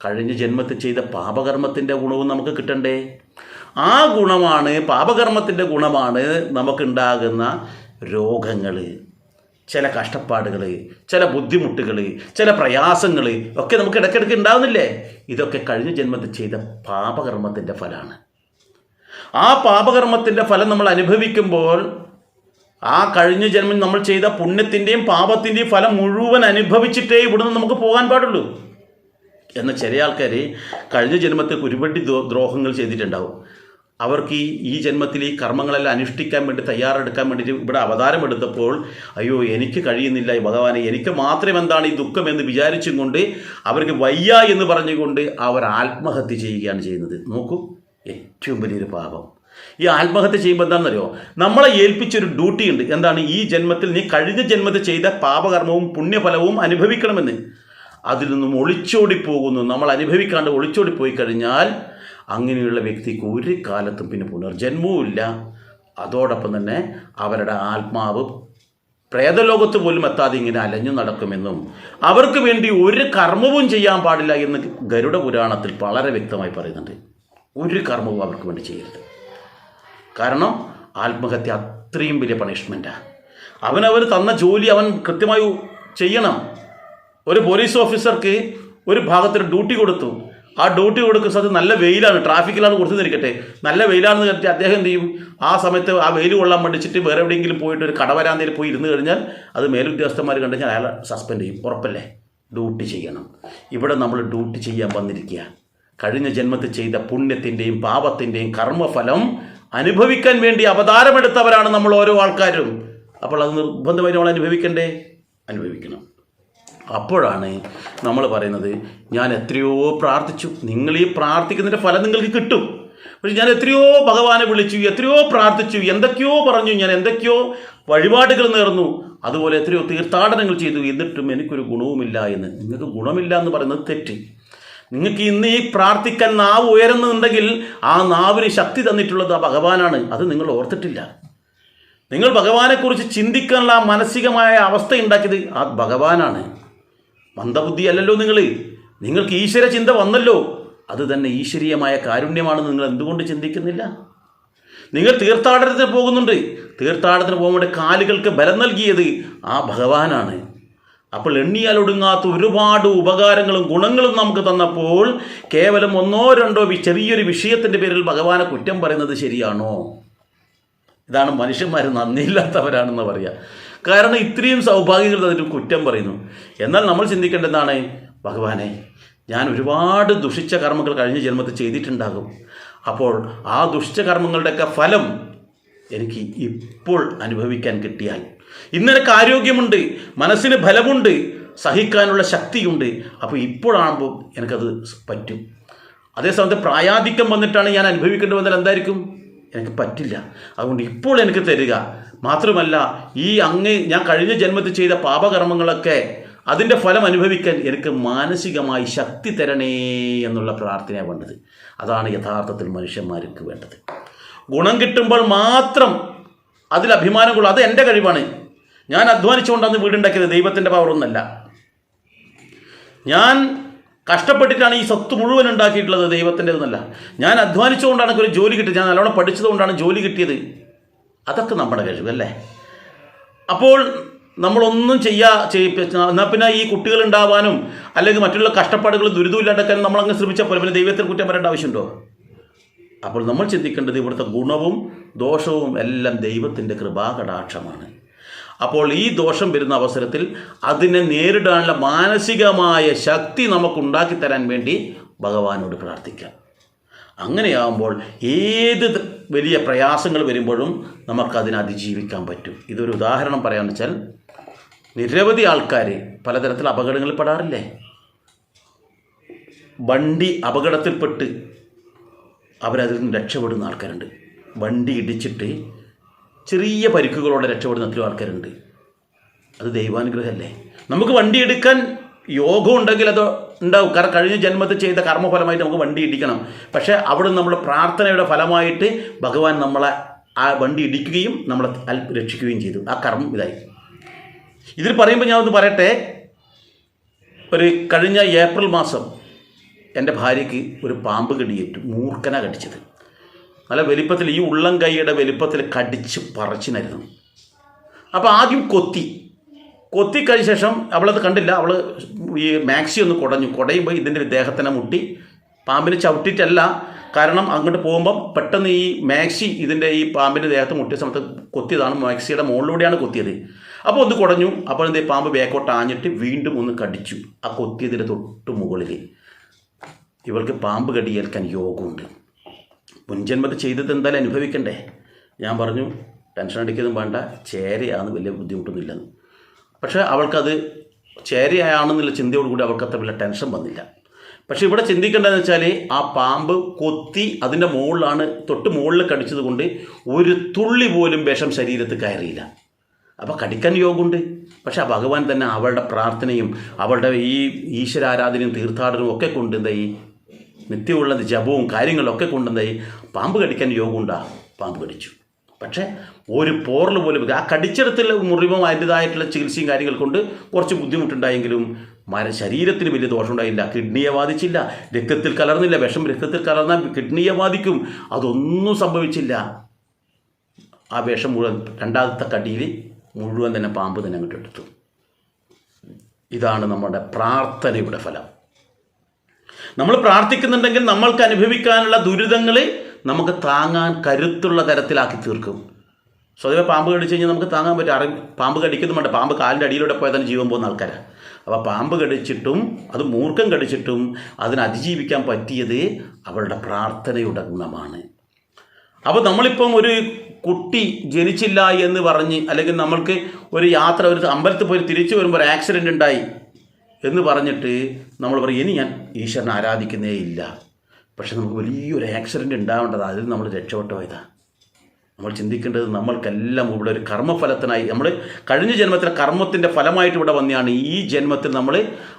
കഴിഞ്ഞ ജന്മത്തിൽ ചെയ്ത പാപകർമ്മത്തിന്റെ ഗുണവും നമുക്ക് കിട്ടണ്ടേ? ആ ഗുണമാണ് പാപകർമ്മത്തിന്റെ ഗുണമാണ് നമുക്കുണ്ടാകുന്ന രോഗങ്ങൾ ചില കഷ്ടപ്പാടുകൾ ചില ബുദ്ധിമുട്ടുകൾ ചില പ്രയാസങ്ങൾ ഒക്കെ നമുക്ക് ഇടയ്ക്കിടയ്ക്ക് ഉണ്ടാവുന്നില്ലേ? ഇതൊക്കെ കഴിഞ്ഞ ജന്മത്തിൽ ചെയ്ത പാപകർമ്മത്തിന്റെ ഫലമാണ് ആ പാപകർമ്മത്തിന്റെ ഫലം നമ്മൾ അനുഭവിക്കുമ്പോൾ ആ കഴിഞ്ഞ ജന്മം നമ്മൾ ചെയ്ത പുണ്യത്തിന്റെയും പാപത്തിന്റെയും ഫലം മുഴുവൻ അനുഭവിച്ചിട്ടേ ഇവിടുന്ന് നമുക്ക് പോകാൻ പാടുള്ളൂ. എന്ന ചില ആൾക്കാർ കഴിഞ്ഞ ജന്മത്തിൽ ഒരുപടി ദ്രോഹങ്ങൾ ചെയ്തിട്ടുണ്ടാവും. അവർക്ക് ഈ ഈ ജന്മത്തിൽ ഈ കർമ്മങ്ങളെല്ലാം അനുഷ്ഠിക്കാൻ വേണ്ടി തയ്യാറെടുക്കാൻ വേണ്ടിയിട്ട് ഇവിടെ അവതാരമെടുത്തപ്പോൾ അയ്യോ എനിക്ക് കഴിയുന്നില്ല ഈ ഭഗവാനെ. എനിക്ക് മാത്രം എന്താണ് ഈ ദുഃഖം എന്ന് വിചാരിച്ചും കൊണ്ട് അവർക്ക് വയ്യ എന്ന് പറഞ്ഞുകൊണ്ട് അവർ ആത്മഹത്യ ചെയ്യുകയാണ് ചെയ്യുന്നത്. നോക്കൂ ഏറ്റവും വലിയൊരു പാപം. ഈ ആത്മഹത്യ ചെയ്യുമ്പോൾ എന്താണെന്നറിയോ? നമ്മളെ ഏൽപ്പിച്ചൊരു ഡ്യൂട്ടി ഉണ്ട് എന്താണ്? ഈ ജന്മത്തിൽ നീ കഴിഞ്ഞ ജന്മത്തിൽ ചെയ്ത പാപകർമ്മവും പുണ്യഫലവും അനുഭവിക്കണമെന്ന്. അതിൽ നിന്നും ഒളിച്ചോടി പോകുന്നു നമ്മൾ അനുഭവിക്കാണ്ട് ഒളിച്ചോടി പോയി കഴിഞ്ഞാൽ അങ്ങനെയുള്ള വ്യക്തിക്ക് ഒരു കാലത്തും പിന്നെ പുനർജന്മവും ഇല്ല അതോടൊപ്പം തന്നെ അവരുടെ ആത്മാവ് പ്രേതലോകത്ത് പോലും എത്താതെ ഇങ്ങനെ അലഞ്ഞു നടക്കുമെന്നും അവർക്ക് വേണ്ടി ഒരു കർമ്മവും ചെയ്യാൻ പാടില്ല എന്ന് ഗരുഡ പുരാണത്തിൽ വളരെ വ്യക്തമായി പറയുന്നുണ്ട്. ഒരു കർമ്മവും അവർക്ക് വേണ്ടി ചെയ്യരുത്. കാരണം ആത്മഹത്യ അത്രയും വലിയ പണിഷ്മെന്റാണ് അവനവർ തന്ന ജോലി അവൻ കൃത്യമായി ചെയ്യണം. ഒരു പോലീസ് ഓഫീസർക്ക് ഒരു ഭാഗത്തൊരു ഡ്യൂട്ടി കൊടുത്തു. ആ ഡ്യൂട്ടി കൊടുക്കുന്ന സ്ഥലത്ത് നല്ല വെയിലാണ് ട്രാഫിക്കിലാണ് കൊടുത്തുന്നിരിക്കട്ടെ നല്ല വെയിലാണെന്ന് കരുതി അദ്ദേഹം എന്ത് ചെയ്യും? ആ സമയത്ത് ആ വെയിൽ കൊള്ളാൻ മടിച്ചിട്ട് വേറെ എവിടെയെങ്കിലും പോയിട്ട് ഒരു കടവരാന്തയിൽ പോയി ഇരുന്ന് കഴിഞ്ഞാൽ അത് മേലുദ്യോഗസ്ഥന്മാർ കണ്ടു കഴിഞ്ഞാൽ അയാളെ സസ്പെൻഡ് ചെയ്യും. ഉറപ്പല്ലേ? ഡ്യൂട്ടി ചെയ്യണം. ഇവിടെ നമ്മൾ ഡ്യൂട്ടി ചെയ്യാൻ വന്നിരിക്കുക കഴിഞ്ഞ ജന്മത്തിൽ ചെയ്ത പുണ്യത്തിന്റെയും പാപത്തിന്റെയും കർമ്മഫലം അനുഭവിക്കാൻ വേണ്ടി അവതാരമെടുത്തവരാണ് നമ്മൾ ഓരോ ആൾക്കാരും. അപ്പോൾ അത് നിർബന്ധമായി നമ്മൾ അനുഭവിക്കണ്ടേ? അനുഭവിക്കണം. അപ്പോഴാണ് നമ്മൾ പറയുന്നത് ഞാൻ എത്രയോ പ്രാർത്ഥിച്ചു. നിങ്ങൾ ഈ പ്രാർത്ഥിക്കുന്നതിന്റെ ഫലം നിങ്ങൾക്ക് കിട്ടും. പക്ഷെ ഞാൻ എത്രയോ ഭഗവാനെ വിളിച്ചു എത്രയോ പ്രാർത്ഥിച്ചു എന്തൊക്കെയോ പറഞ്ഞു ഞാൻ എന്തൊക്കെയോ വഴിപാടുകൾ നേർന്നു. അതുപോലെ എത്രയോ തീർത്ഥാടനങ്ങൾ ചെയ്തു. എന്നിട്ടും എനിക്കൊരു ഗുണവുമില്ല എന്ന്. നിങ്ങൾക്ക് ഗുണമില്ല എന്ന് പറയുന്നത് തെറ്റ്. നിങ്ങൾക്ക് ഇന്ന് ഈ പ്രാർത്ഥിക്കാൻ നാവ് ഉയരുന്നുണ്ടെങ്കിൽ ആ നാവിന് ശക്തി തന്നിട്ടുള്ളത് ആ ഭഗവാനാണ്. അത് നിങ്ങൾ ഓർത്തിട്ടില്ല. നിങ്ങൾ ഭഗവാനെക്കുറിച്ച് ചിന്തിക്കാനുള്ള മാനസികമായ അവസ്ഥ ഉണ്ടാക്കിയത് ആ ഭഗവാനാണ്. മന്ദബുദ്ധി അല്ലല്ലോ നിങ്ങൾ നിങ്ങൾക്ക് ഈശ്വര ചിന്ത വന്നല്ലോ. അത് തന്നെ ഈശ്വരീയമായ കാരുണ്യമാണെന്ന് നിങ്ങൾ എന്തുകൊണ്ട് ചിന്തിക്കുന്നില്ല? നിങ്ങൾ തീർത്ഥാടനത്തിന് പോകുന്നുണ്ട്. തീർത്ഥാടനത്തിന് പോകുമ്പോൾ കാലുകൾക്ക് ബലം നൽകിയത് ആ ഭഗവാനാണ്. അപ്പോൾ എണ്ണിയാൽ ഒടുങ്ങാത്ത ഒരുപാട് ഉപകാരങ്ങളും ഗുണങ്ങളും നമുക്ക് തന്നപ്പോൾ കേവലം ഒന്നോ രണ്ടോ ചെറിയൊരു വിഷയത്തിന്റെ പേരിൽ ഭഗവാനെ കുറ്റം പറയുന്നത് ശരിയാണോ? ഇതാണ് മനുഷ്യന്മാർ നന്ദിയില്ലാത്തവരാണെന്ന് പറയുക കാരണം ഇത്രയും സൗഭാഗ്യങ്ങൾ അതിന് കുറ്റം പറയുന്നു. എന്നാൽ നമ്മൾ ചിന്തിക്കേണ്ടതാണ് ഭഗവാനെ ഞാൻ ഒരുപാട് ദുഷിച്ച കർമ്മങ്ങൾ കഴിഞ്ഞ ജന്മത്തിൽ ചെയ്തിട്ടുണ്ടാകും. അപ്പോൾ ആ ദുഷിച്ച കർമ്മങ്ങളുടെയൊക്കെ ഫലം എനിക്ക് ഇപ്പോൾ അനുഭവിക്കാൻ കിട്ടിയാൽ. ഇന്നെനിക്ക് ആരോഗ്യമുണ്ട് മനസ്സിന് ബലമുണ്ട് സഹിക്കാനുള്ള ശക്തിയുണ്ട്. അപ്പോൾ ഇപ്പോഴാകുമ്പോൾ എനിക്കത് പറ്റും. അതേസമയത്ത് പ്രായാധിക്യം വന്നിട്ടാണ് ഞാൻ അനുഭവിക്കേണ്ടി വന്നാൽ എന്തായിരിക്കും? എനിക്ക് പറ്റില്ല. അതുകൊണ്ട് ഇപ്പോൾ എനിക്ക് തരിക. മാത്രമല്ല ഈ അങ്ങ് ഞാൻ കഴിഞ്ഞ ജന്മത്തിൽ ചെയ്ത പാപകർമ്മങ്ങളൊക്കെ അതിന്റെ ഫലം അനുഭവിക്കാൻ എനിക്ക് മാനസികമായി ശക്തി തരണേ എന്നുള്ള പ്രാർത്ഥനയാണ് വേണ്ടത്. അതാണ് യഥാർത്ഥത്തിൽ മനുഷ്യന്മാർക്ക് വേണ്ടത്. ഗുണം കിട്ടുമ്പോൾ മാത്രം അതിൽ അഭിമാനം കൊള്ളും അത് എന്റെ കഴിവാണ്. ഞാൻ അധ്വാനിച്ചുകൊണ്ടാണ് വീടുണ്ടാക്കിയത് ദൈവത്തിന്റെ പവറൊന്നല്ല ഞാൻ കഷ്ടപ്പെട്ടിട്ടാണ് ഈ സ്വത്ത് മുഴുവൻ ഉണ്ടാക്കിയിട്ടുള്ളത് ദൈവത്തിന്റെ ഒന്നല്ല ഞാൻ അധ്വാനിച്ചുകൊണ്ടാണ് ഒരു ജോലി കിട്ടിയത്. ഞാൻ നല്ലോണം പഠിച്ചതുകൊണ്ടാണ് ജോലി കിട്ടിയത്. അതൊക്കെ നമ്മുടെ കഴിവല്ലേ? അപ്പോൾ നമ്മളൊന്നും ചെയ്യാ എന്നാൽ പിന്നെ ഈ കുട്ടികൾ ഉണ്ടാവാനും അല്ലെങ്കിൽ മറ്റുള്ള കഷ്ടപ്പാടുകൾ ദുരിതവും ഇല്ലാണ്ടാക്കാനും നമ്മളങ്ങ് ശ്രമിച്ചാൽ പോലെ പിന്നെ ദൈവത്തിന് കുറ്റം വരേണ്ട ആവശ്യമുണ്ടോ? അപ്പോൾ നമ്മൾ ചിന്തിക്കേണ്ടത് ഇവിടുത്തെ ഗുണവും ദോഷവും എല്ലാം ദൈവത്തിന്റെ കൃപാകടാക്ഷമാണ്. അപ്പോൾ ഈ ദോഷം വരുന്ന അവസരത്തിൽ അതിനെ നേരിടാനുള്ള മാനസികമായ ശക്തി നമുക്കുണ്ടാക്കി തരാൻ വേണ്ടി ഭഗവാനോട് പ്രാർത്ഥിക്കാം. അങ്ങനെയാകുമ്പോൾ ഏത് വലിയ പ്രയാസങ്ങൾ വരുമ്പോഴും നമുക്കതിനെ അതിജീവിക്കാൻ പറ്റും. ഇതൊരു ഉദാഹരണം പറയാമെന്ന് വെച്ചാൽ നിരവധി ആൾക്കാർ പലതരത്തിൽ അപകടങ്ങളിൽ പെടാറില്ലേ? വണ്ടി അപകടത്തിൽപ്പെട്ട് അവരതിൽ നിന്ന് രക്ഷപ്പെടുന്ന ആൾക്കാരുണ്ട്. വണ്ടി ഇടിച്ചിട്ട് ചെറിയ പരിക്കുകളോടെ രക്ഷപ്പെടുന്ന എത്രയോ ആൾക്കാരുണ്ട്. അത് ദൈവാനുഗ്രഹമല്ലേ? നമുക്ക് വണ്ടി എടുക്കാൻ യോഗമുണ്ടെങ്കിൽ അത് ഉണ്ടാവും. കാരണം കഴിഞ്ഞ ജന്മത്തിൽ ചെയ്ത കർമ്മഫലമായിട്ട് നമുക്ക് വണ്ടി ഇടിക്കണം. പക്ഷേ അവിടെ നമ്മൾ പ്രാർത്ഥനയുടെ ഫലമായിട്ട് ഭഗവാൻ നമ്മളെ ആ വണ്ടി ഇടിക്കുകയും നമ്മളെ രക്ഷിക്കുകയും ചെയ്തു. ആ കർമ്മം ഇതായി. ഇതിൽ പറയുമ്പോൾ ഞാൻ ഒന്ന് പറയട്ടെ. ഒരു കഴിഞ്ഞ ഏപ്രിൽ മാസം എന്റെ ഭാര്യയ്ക്ക് ഒരു പാമ്പ് കടിയേറ്റു. മൂർക്കന കടിച്ചത്. നല്ല വലിപ്പത്തിൽ ഈ ഉള്ളം കൈയുടെ വലിപ്പത്തിൽ കടിച്ച് പറിച്ചിനായിരുന്നു. അപ്പോൾ ആദ്യം കൊത്തി. കൊത്തി കഴിഞ്ഞ ശേഷം അവളത് കണ്ടില്ല. അവൾ ഈ മാക്സി ഒന്ന് കുടഞ്ഞു. കുടയുമ്പോൾ ഇതിന്റെ ദേഹത്തിനെ മുട്ടി പാമ്പിനെ ചവിട്ടിയിട്ടല്ല. കാരണം അങ്ങോട്ട് പോകുമ്പം പെട്ടെന്ന് ഈ മാക്സി ഇതിന്റെ ഈ പാമ്പിന്റെ ദേഹത്ത് മുട്ടിയ സമയത്ത് കൊത്തിയതാണ്. മാക്സിയുടെ മുകളിലൂടെയാണ് കൊത്തിയത്. അപ്പോൾ ഒന്ന് കുടഞ്ഞു. അപ്പോൾ എന്ത് പാമ്പ് ബാക്കോട്ട് ആഞ്ഞിട്ട് വീണ്ടും ഒന്ന് കടിച്ചു. ആ കൊത്തിയതിന്റെ തൊട്ട് മുകളിൽ ഇവൾക്ക് പാമ്പ് കടിയേൽക്കാൻ യോഗമുണ്ട്. മുൻജന്മത്തിൽ ചെയ്തത് എന്തായാലും അനുഭവിക്കണ്ടേ? ഞാൻ പറഞ്ഞു ടെൻഷൻ അടിക്കുന്നതും വേണ്ട. ചേരയാണെന്ന് വലിയ ബുദ്ധിമുട്ടൊന്നുമില്ലെന്ന്. പക്ഷേ അവൾക്കത് ചേരയാണെന്നുള്ള ചിന്തയോടുകൂടി അത്ര വലിയ ടെൻഷൻ വന്നില്ല. പക്ഷേ ഇവിടെ ചിന്തിക്കേണ്ടതെന്ന് വെച്ചാൽ ആ പാമ്പ് കൊത്തി അതിന്റെ മുകളിലാണ് തൊട്ട് മുകളിൽ കടിച്ചത് കൊണ്ട് ഒരു തുള്ളി പോലും വിഷം ശരീരത്ത് കയറിയില്ല. അപ്പോൾ കടിക്കാൻ യോഗമുണ്ട് പക്ഷേ ആ ഭഗവാൻ തന്നെ അവളുടെ പ്രാർത്ഥനയും അവളുടെ ഈ ഈശ്വരാരാധനയും തീർത്ഥാടനവും ഒക്കെ കൊണ്ട് എന്താ ഈ നിത്യമുള്ള ജപവും കാര്യങ്ങളൊക്കെ കൊണ്ടെന്തായി പാമ്പ് കടിക്കാൻ യോഗമുണ്ടാ പാമ്പ് കടിച്ചു. പക്ഷേ ഒരു പോറൽ പോലും ആ കടിച്ചെടുത്തുള്ള മുറിവും അതിന്റെതായിട്ടുള്ള ചികിത്സയും കാര്യങ്ങൾ കൊണ്ട് കുറച്ച് ബുദ്ധിമുട്ടുണ്ടായെങ്കിലും മര ശരീരത്തിന് വലിയ ദോഷമുണ്ടായില്ല. കിഡ്നിയെ ബാധിച്ചില്ല. രക്തത്തിൽ കലർന്നില്ല. വിഷം രക്തത്തിൽ കലർന്നാൽ കിഡ്നിയെ ബാധിക്കും. അതൊന്നും സംഭവിച്ചില്ല. ആ വിഷം മുഴുവൻ രണ്ടാമത്തെ കടിയിൽ മുഴുവൻ തന്നെ പാമ്പ് തന്നെ അങ്ങോട്ട് എടുത്തു. ഇതാണ് നമ്മുടെ പ്രാർത്ഥനയുടെ ഫലം. നമ്മൾ പ്രാർത്ഥിക്കുന്നുണ്ടെങ്കിൽ നമ്മൾക്ക് അനുഭവിക്കാനുള്ള ദുരിതങ്ങൾ നമുക്ക് താങ്ങാൻ കരുത്തുള്ള തരത്തിലാക്കി തീർക്കും. സ്വതവേ പാമ്പ് കടിച്ചു കഴിഞ്ഞാൽ നമുക്ക് താങ്ങാൻ പറ്റും. അറി പാമ്പ് കടിക്കുന്നുണ്ട് പാമ്പ് കാലിന്റെ അടിയിലൂടെ പോയാൽ തന്നെ ജീവൻ പോകുന്ന ആൾക്കാരാണ് അപ്പോൾ പാമ്പ് കടിച്ചിട്ടും അത് മൂർഖം കടിച്ചിട്ടും അതിനെ അതിജീവിക്കാൻ പറ്റിയത് അവളുടെ പ്രാർത്ഥനയുടെ ഗുണമാണ്. അപ്പോൾ നമ്മളിപ്പം ഒരു കുട്ടി ജനിച്ചില്ല എന്ന് പറഞ്ഞ് അല്ലെങ്കിൽ നമ്മൾക്ക് ഒരു യാത്ര ഒരു അമ്പലത്തിൽ പോയി തിരിച്ചു വരുമ്പോൾ ഒരു ആക്സിഡന്റ് ഉണ്ടായി എന്ന് പറഞ്ഞിട്ട് നമ്മൾ പറയും ഇനി ഞാൻ ഈശ്വരനെ ആരാധിക്കുന്നേ ഇല്ല. പക്ഷെ നമുക്ക് വലിയൊരു ആക്സിഡന്റ് ഉണ്ടാവേണ്ടത് അതിൽ നമ്മൾ രക്ഷപ്പെട്ടു പോയതാണ് നമ്മൾ ചിന്തിക്കേണ്ടത് നമ്മൾക്കെല്ലാം ഇവിടെ ഒരു കർമ്മഫലത്തിനായി നമ്മൾ കഴിഞ്ഞ ജന്മത്തിലെ കർമ്മത്തിന്റെ ഫലമായിട്ട് ഇവിടെ വന്നെയാണ് ഈ ജന്മത്തിൽ നമ്മൾ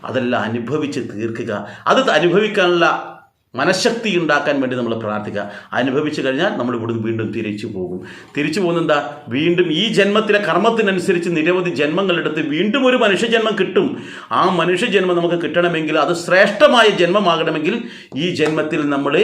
അതെല്ലാം അനുഭവിച്ച് തീർക്കുക. അത് അനുഭവിക്കാനുള്ള മനഃശക്തി ഉണ്ടാക്കാൻ വേണ്ടി നമ്മൾ പ്രാർത്ഥിക്കുക. അനുഭവിച്ചു കഴിഞ്ഞാൽ നമ്മൾ ഇവിടുന്ന് വീണ്ടും തിരിച്ചു പോകും. തിരിച്ചു പോകുന്ന എന്താ വീണ്ടും ഈ ജന്മത്തിലെ കർമ്മത്തിനനുസരിച്ച് നിരവധി ജന്മങ്ങളെടുത്ത് വീണ്ടും ഒരു മനുഷ്യജന്മം കിട്ടും. ആ മനുഷ്യജന്മം നമുക്ക് കിട്ടണമെങ്കിൽ അത് ശ്രേഷ്ഠമായ ജന്മമാകണമെങ്കിൽ ഈ ജന്മത്തിൽ നമ്മൾ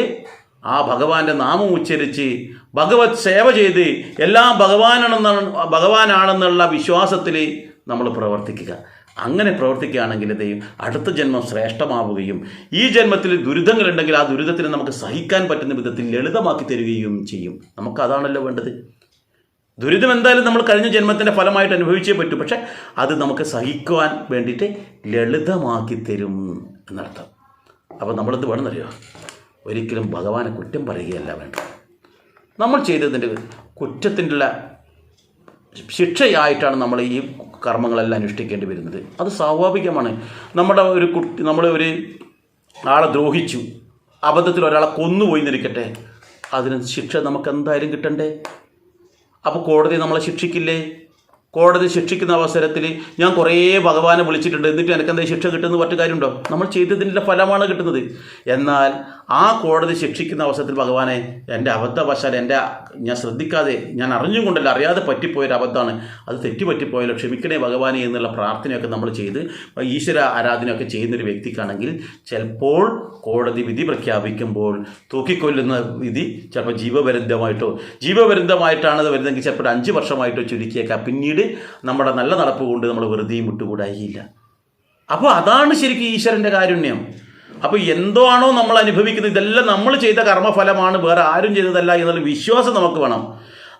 ആ ഭഗവാന്റെ നാമം ഉച്ചരിച്ച് ഭഗവത് സേവ ചെയ്ത് എല്ലാം ഭഗവാനാണെന്നാണ് ഭഗവാനാണെന്നുള്ള വിശ്വാസത്തിൽ നമ്മൾ പ്രവർത്തിക്കുക. അങ്ങനെ പ്രവർത്തിക്കുകയാണെങ്കിൽ ദൈവം അടുത്ത ജന്മം ശ്രേഷ്ഠമാവുകയും ഈ ജന്മത്തിൽ ദുരിതങ്ങളുണ്ടെങ്കിൽ ആ ദുരിതത്തിന് നമുക്ക് സഹിക്കാൻ പറ്റുന്ന വിധത്തിൽ ലളിതമാക്കി തരികയും ചെയ്യും. നമുക്കതാണല്ലോ വേണ്ടത്. ദുരിതം എന്തായാലും നമ്മൾ കഴിഞ്ഞ ജന്മത്തിന്റെ ഫലമായിട്ട് അനുഭവിച്ചേ പറ്റൂ. പക്ഷേ അത് നമുക്ക് സഹിക്കുവാൻ വേണ്ടിയിട്ട് ലളിതമാക്കി തരും എന്നർത്ഥം. അപ്പോൾ നമ്മളെന്ത് വേണമെന്നറിയോ? ഒരിക്കലും ഭഗവാനെ കുറ്റം പറയുകയല്ല വേണ്ട നമ്മൾ ചെയ്തതിന്റെ കുറ്റത്തിന്റെ ശിക്ഷയായിട്ടാണ് നമ്മൾ ഈ കർമ്മങ്ങളെല്ലാം അനുഷ്ഠിക്കേണ്ടി വരുന്നത്. അത് സ്വാഭാവികമാണ്. നമ്മുടെ ഒരു കുട്ടി നമ്മൾ ഒരു ആളെ ദ്രോഹിച്ചു. അബദ്ധത്തിൽ ഒരാളെ കൊന്നുപോയി എന്നിരിക്കട്ടെ. അതിന് ശിക്ഷ നമുക്ക് എന്തായാലും കിട്ടണ്ടേ? അപ്പോൾ കോടതി നമ്മളെ ശിക്ഷിക്കില്ലേ? കോടതി ശിക്ഷിക്കുന്ന അവസരത്തിൽ ഞാൻ കുറേ ഭഗവാനെ വിളിച്ചിട്ടുണ്ട്. എന്നിട്ട് എനിക്ക് എന്താ ശിക്ഷ കിട്ടുന്ന മറ്റു കാര്യമുണ്ടോ? നമ്മൾ ചെയ്തതിന്റെ ഫലമാണ് കിട്ടുന്നത്. എന്നാൽ ആ കോടതി ശിക്ഷിക്കുന്ന അവസരത്തിൽ ഭഗവാനെ എന്റെ അബദ്ധവശാൽ എന്റെ ഞാൻ ശ്രദ്ധിക്കാതെ ഞാൻ അറിഞ്ഞും കൊണ്ടല്ല അറിയാതെ പറ്റിപ്പോയൊരു അബദ്ധമാണ്. അത് തെറ്റി പറ്റിപ്പോയല്ലോ ക്ഷമിക്കണേ ഭഗവാനെ എന്നുള്ള പ്രാർത്ഥനയൊക്കെ നമ്മൾ ചെയ്ത് ഈശ്വര ആരാധനയൊക്കെ ചെയ്യുന്നൊരു വ്യക്തിക്കാണെങ്കിൽ ചിലപ്പോൾ കോടതി വിധി പ്രഖ്യാപിക്കുമ്പോൾ തൂക്കിക്കൊല്ലുന്ന വിധി ചിലപ്പോൾ ജീവപര്യന്തമായിട്ടോ ജീവപര്യന്തമായിട്ടാണ് വരുന്നതെങ്കിൽ ചിലപ്പോൾ അഞ്ച് വർഷമായിട്ടോ ചുരുക്കിയേക്കാം. പിന്നീട് നമ്മുടെ നല്ല നടപ്പ് കൊണ്ട് നമ്മൾ വെറുതെയും വിട്ടുകൂടായില്ല. അപ്പോൾ അതാണ് ശരിക്കും ഈശ്വരന്റെ കാരുണ്യം. അപ്പോൾ എന്തോ ആണോ നമ്മൾ അനുഭവിക്കുന്നത് ഇതെല്ലാം നമ്മൾ ചെയ്ത കർമ്മഫലമാണ് വേറെ ആരും ചെയ്തതല്ല എന്നുള്ള വിശ്വാസം നമുക്ക് വേണം.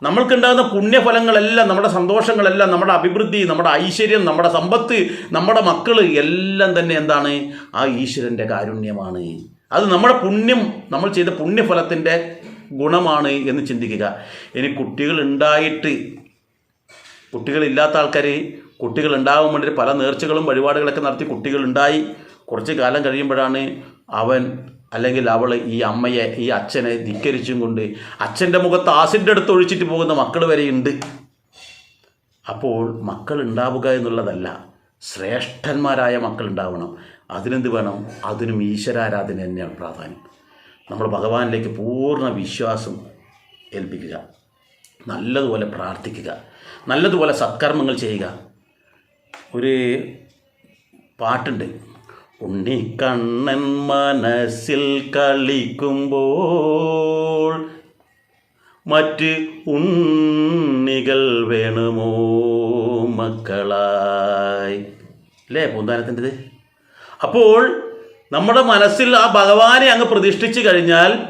നമ്മൾക്കുണ്ടാകുന്ന പുണ്യഫലങ്ങളെല്ലാം നമ്മുടെ സന്തോഷങ്ങളെല്ലാം നമ്മുടെ അഭിവൃദ്ധി നമ്മുടെ ഐശ്വര്യം നമ്മുടെ സമ്പത്ത് നമ്മുടെ മക്കൾ എല്ലാം തന്നെ എന്താണ്? ആ ഈശ്വരന്റെ കാരുണ്യമാണ്. അത് നമ്മുടെ പുണ്യം നമ്മൾ ചെയ്ത പുണ്യഫലത്തിന്റെ ഗുണമാണ് എന്ന് ചിന്തിക്കുക. ഇനി കുട്ടികൾ ഉണ്ടായിട്ട് കുട്ടികളില്ലാത്ത ആൾക്കാർ കുട്ടികളുണ്ടാകും വേണ്ടി പല നേർച്ചകളും വഴിപാടുകളൊക്കെ നടത്തി കുട്ടികളുണ്ടായി. കുറച്ച് കാലം കഴിയുമ്പോഴാണ് അവൻ അല്ലെങ്കിൽ അവൾ ഈ അമ്മയെ ഈ അച്ഛനെ ധിക്കരിച്ചും കൊണ്ട് അച്ഛന്റെ മുഖത്ത് ആസിഡ് എടുത്ത് ഒഴിച്ചിട്ട് പോകുന്ന മക്കൾ വരെയുണ്ട് അപ്പോൾ മക്കൾ ഉണ്ടാവുക എന്നുള്ളതല്ല ശ്രേഷ്ഠന്മാരായ മക്കൾ ഉണ്ടാവണം അതിനെന്ത് വേണം? അതിനും ഈശ്വരാരാധന തന്നെയാണ് പ്രാധാന്യം. നമ്മൾ ഭഗവാനിലേക്ക് പൂർണ വിശ്വാസം ഏൽപ്പിക്കുക. നല്ലതുപോലെ പ്രാർത്ഥിക്കുക. നല്ലതുപോലെ സത്കർമ്മങ്ങൾ ചെയ്യുക. ഒരു പാട്ടുണ്ട്. ഉണ്ണിക്കണ്ണൻ മനസ്സിൽ കളിക്കുമ്പോൾ മറ്റ് ഉണ്ണികൾ വേണമോ മക്കളായി. അല്ലേ പൂന്താനത്തിന്റെത്? അപ്പോൾ നമ്മുടെ മനസ്സിൽ ആ ഭഗവാനെ അങ്ങ് പ്രതിഷ്ഠിച്ചു കഴിഞ്ഞാൽ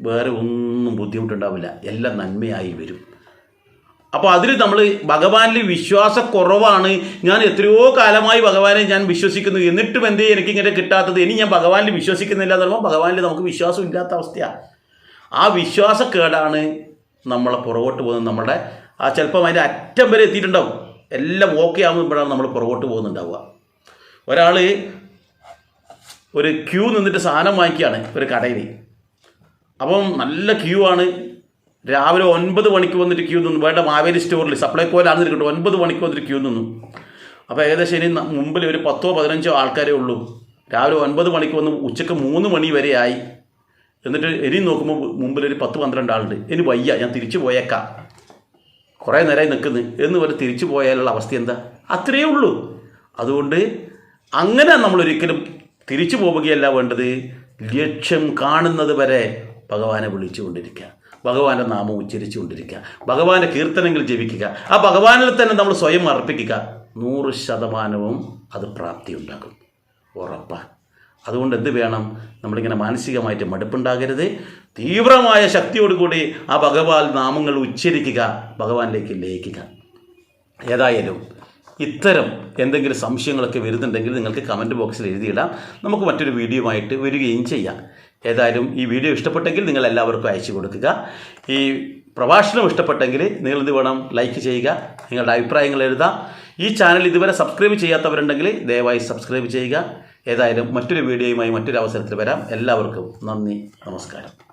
വേറെ ഒന്നും ബുദ്ധിമുട്ടുണ്ടാവില്ല. എല്ലാം നന്മയായി വരും. അപ്പോൾ അതിൽ നമ്മൾ ഭഗവാനിൽ വിശ്വാസക്കുറവാണ്. ഞാൻ എത്രയോ കാലമായി ഭഗവാനെ ഞാൻ വിശ്വസിക്കുന്നു. എന്നിട്ടും എന്തേ എനിക്ക് ഇങ്ങനെ കിട്ടാത്തത്. ഇനി ഞാൻ ഭഗവാനിൽ വിശ്വസിക്കുന്നില്ല എന്ന് പറയുമ്പോൾ ഭഗവാനിൽ നമുക്ക് വിശ്വാസം ഇല്ലാത്ത അവസ്ഥയാണ് ആ വിശ്വാസക്കേടാണ് നമ്മളെ പുറകോട്ട് പോകുന്നത്. നമ്മുടെ ആ ചിലപ്പം അതിന്റെ അറ്റം വരെ എത്തിയിട്ടുണ്ടാവും. എല്ലാം ഓക്കെ ആകുമ്പോഴാണ് നമ്മൾ പുറകോട്ട് പോകുന്നുണ്ടാവുക. ഒരാൾ ഒരു ക്യൂ നിന്നിട്ട് സാധനം വാങ്ങിക്കുകയാണ് ഒരു കടയിൽ അപ്പം നല്ല ക്യൂ ആണ്. രാവിലെ ഒൻപത് മണിക്ക് വന്നിട്ട് ക്യൂ നിന്നു. വേണ്ട മാവേലി സ്റ്റോറിൽ സപ്ലൈ സപ്ലൈക്കോയിലാണ് നിൽക്കട്ടെ ഒൻപത് മണിക്ക് വന്നിട്ട് ക്യൂ നിന്നു. അപ്പോൾ ഏകദേശം ഇനി മുമ്പിൽ ഒരു പത്തോ പതിനഞ്ചോ ആൾക്കാരേ ഉള്ളൂ. രാവിലെ ഒൻപത് മണിക്ക് വന്ന് ഉച്ചയ്ക്ക് മൂന്ന് മണി വരെ ആയി. എന്നിട്ട് ഇനി നോക്കുമ്പോൾ മുമ്പിൽ ഒരു പത്ത് പന്ത്രണ്ട് ആളുണ്ട്. ഇനി വയ്യ ഞാൻ തിരിച്ചു പോയേക്കാം. കുറേ നേരമായി നിൽക്കുന്നു. എന്ന് പറഞ്ഞ് തിരിച്ചു പോയാലുള്ള അവസ്ഥ എന്താ? അത്രയേ ഉള്ളൂ. അതുകൊണ്ട് അങ്ങനെ നമ്മൾ ഒരിക്കലും തിരിച്ചു പോവുകയല്ല വേണ്ടത്. ലക്ഷ്യം കാണുന്നത് വരെ ഭഗവാനെ വിളിച്ചുകൊണ്ടിരിക്കുക ഭഗവാന്റെ നാമം ഉച്ചരിച്ചുകൊണ്ടിരിക്കുക ഭഗവാന്റെ കീർത്തനങ്ങൾ ജപിക്കുക. ആ ഭഗവാനിൽ തന്നെ നമ്മൾ സ്വയം അർപ്പിക്കുക. നൂറ് ശതമാനവും അത് പ്രാപ്തി ഉണ്ടാകും ഉറപ്പാണ് അതുകൊണ്ട് എന്ത് വേണം? നമ്മളിങ്ങനെ മാനസികമായിട്ട് മടുപ്പുണ്ടാകരുത്. തീവ്രമായ ശക്തിയോടുകൂടി ആ ഭഗവാൻ നാമങ്ങൾ ഉച്ചരിക്കുക. ഭഗവാനിലേക്ക് ലയിക്കുക. ഏതായാലും ഇത്തരം എന്തെങ്കിലും സംശയങ്ങളൊക്കെ വരുന്നുണ്ടെങ്കിൽ നിങ്ങൾക്ക് കമന്റ് ബോക്സിൽ എഴുതിയിടാം. നമുക്ക് മറ്റൊരു വീഡിയോ ആയിട്ട് വരികയും ചെയ്യാം. ഏതായാലും ഈ വീഡിയോ ഇഷ്ടപ്പെട്ടെങ്കിൽ നിങ്ങൾ എല്ലാവർക്കും അയച്ചു കൊടുക്കുക. ഈ പ്രഭാഷണം ഇഷ്ടപ്പെട്ടെങ്കിൽ നിങ്ങൾ എന്ത് വേണം ലൈക്ക് ചെയ്യുക. നിങ്ങളുടെ അഭിപ്രായങ്ങൾ എഴുതാം. ഈ ചാനൽ ഇതുവരെ സബ്സ്ക്രൈബ് ചെയ്യാത്തവരുണ്ടെങ്കിൽ ദയവായി സബ്സ്ക്രൈബ് ചെയ്യുക. ഏതായാലും മറ്റൊരു വീഡിയോയുമായി മറ്റൊരു അവസരത്തിൽ വരാം. എല്ലാവർക്കും നന്ദി നമസ്കാരം.